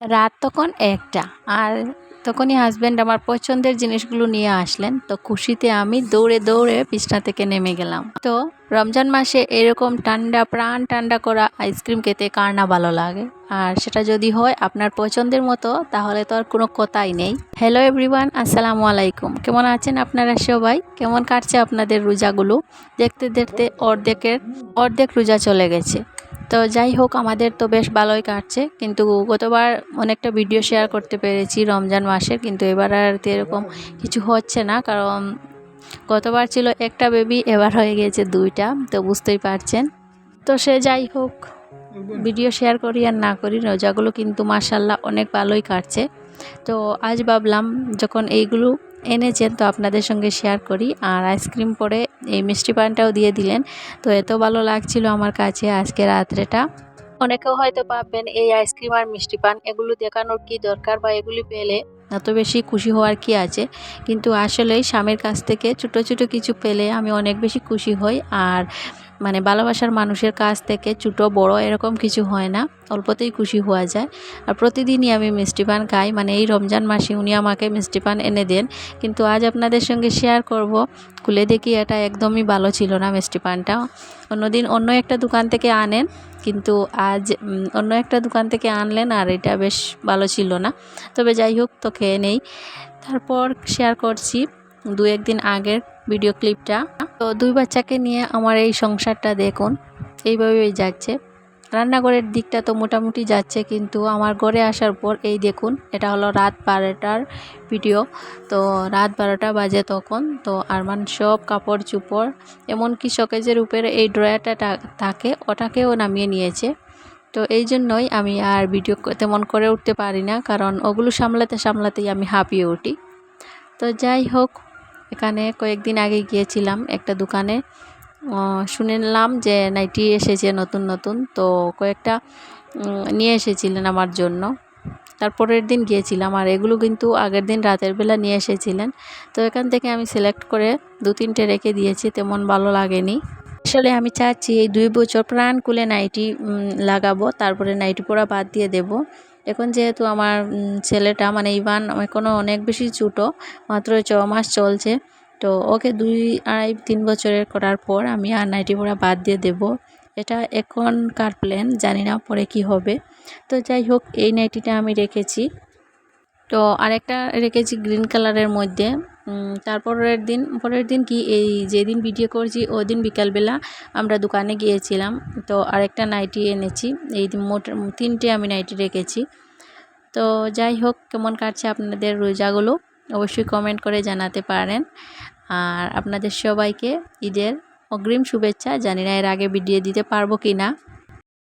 রাত তখন একটা, আর তখনই হাজব্যান্ড আমার পছন্দের জিনিসগুলো নিয়ে আসলেন। তো খুশিতে আমি দৌড়ে দৌড়ে বিছনা থেকে নেমে গেলাম। তো রমজান মাসে এরকম ঠান্ডা, প্রাণ ঠান্ডা করা আইসক্রিম খেতে কার না ভালো লাগে? আর সেটা যদি হয় আপনার পছন্দের মতো, তাহলে তো আর কোনো কথাই নেই। হ্যালো এভরিওয়ান আসসালামু আলাইকুম। কেমন আছেন আপনারা সবাই? কেমন কাটছে আপনাদের রোজাগুলো? দেখতে দেখতে অর্ধেকের, অর্ধেক রোজা চলে গেছে। তো যাই হোক আমাদের তো বেশ ভালোই কাটছে। কিন্তু গতবার অনেকটা ভিডিও শেয়ার করতে পেরেছি রমজান মাসের কিন্তু এবার আর তো এরকম কিছু হচ্ছে না। কারণ গতবার ছিল একটা বেবি এবার হয়ে গিয়েছে দুইটা তো বুঝতেই পারছেন। তো সে যাই হোক ভিডিও শেয়ার করি আর না করি রোজাগুলো কিন্তু মাসাল্লাহ অনেক ভালোই কাটছে। তো আজ ভাবলাম যখন এইগুলো এনেছেন তো আপনাদের সঙ্গে শেয়ার করি। আর আইসক্রিম পরে এই মিষ্টি পানটাও দিয়ে দিলেন। তো এত ভালো লাগছিল আমার কাছে আজকে রাত্রেটা। অনেকেও হয়তো পাবেন এই আইসক্রিম আর মিষ্টি পান, এগুলো দেখানোর কি দরকার বা এগুলি পেলে এত বেশি খুশি হওয়ার কি আছে? কিন্তু আসলেই স্বামীর কাছ থেকে ছোটো ছোটো কিছু পেলে আমি অনেক বেশি খুশি হই। আর মানে ভালোবাসার মানুষের কাছ থেকে ছোটো, বড় এরকম কিছু হয় না। অল্পতেই খুশি হওয়া যায়। আর প্রতিদিনই আমি মিষ্টি পান খাই। মানে এই রমজান মাসে উনি আমাকে মিষ্টি পান এনে দেন। কিন্তু আজ আপনাদের সঙ্গে শেয়ার করব। খুলে দেখি, এটা একদমই ভালো ছিল না মিষ্টি পানটা। অন্যদিন অন্য একটা দোকান থেকে আনেন। কিন্তু আজ অন্য একটা দোকান থেকে আনলেন আর এটা বেশ ভালো ছিল না। তবে যাই হোক, তো খেয়ে নেই। তারপর শেয়ার করছি। দু একদিন আগের ভিডিও ক্লিপটা তো দুই বাচ্চাকে নিয়ে আমার এই সংসারটা দেখুন, এইভাবেই যাচ্ছে। রান্নাঘরের দিকটা তো মোটামুটি যাচ্ছে, কিন্তু আমার ঘরে আসার পর এই দেখুন, এটা হলো রাত বারোটার ভিডিও। তো রাত বারোটা বাজে তখন, তো আরমান সব কাপড় চুপড়, এমনকি শকেজের উপরে এই ড্রয়ারটা থাকে, ওটাকেও নামিয়ে নিয়েছে। তো এই জন্যই আমি আর ভিডিও তেমন করে উঠতে পারি না, কারণ ওগুলো সামলাতে সামলাতেই আমি হাঁপিয়ে উঠি। তো যাই হোক এখানে কয়েকদিন আগে গিয়েছিলাম একটা দোকানে। শুনে নিলাম যে নাইটি এসেছে নতুন নতুন। তো কয়েকটা নিয়ে এসেছিলেন আমার জন্য। তারপরের দিন গিয়েছিলাম আর এগুলো কিন্তু আগের দিন রাতের বেলা নিয়ে এসেছিলেন। তো এখান থেকে আমি সিলেক্ট করে দু তিনটে রেখে দিয়েছি, তেমন ভালো লাগেনি। আসলে আমি চাচ্ছি এই দুই বছর প্রাণ কুলে নাইটি লাগাবো, তারপরে নাইটি পরা বাদ দিয়ে দেব। এখন যেহেতু আমার ছেলেটা মানে ইভান এখনও অনেক বেশি ছোটো, মাত্র ছ মাস চলছে, তো ওকে দুই আড়াই তিন বছরের করার পর আমি আর নাইটি পড়া বাদ দিয়ে দেব। এটা এখনকার প্ল্যান, জানি না পরে কি হবে। তো যাই হোক, এই নাইটিটা আমি রেখেছি। তো আরেকটা রেখেছি গ্রিন কালারের মধ্যে। তারপরের দিন, পরের দিন কি, এই যেদিন ভিডিও করছি ওই দিন বিকালবেলা আমরা দোকানে গিয়েছিলাম। তো আরেকটা নাইটি এনেছি। এই মোট তিনটে আমি নাইটি রেখেছি। তো যাই হোক, কেমন কাটছে আপনাদের রোজাগুলো? অবশ্যই কমেন্ট করে জানাতে পারেন। আর আপনাদের সবাইকে ঈদের অগ্রিম শুভেচ্ছা। জানি না এর আগে ভিডিও দিতে পারব কি না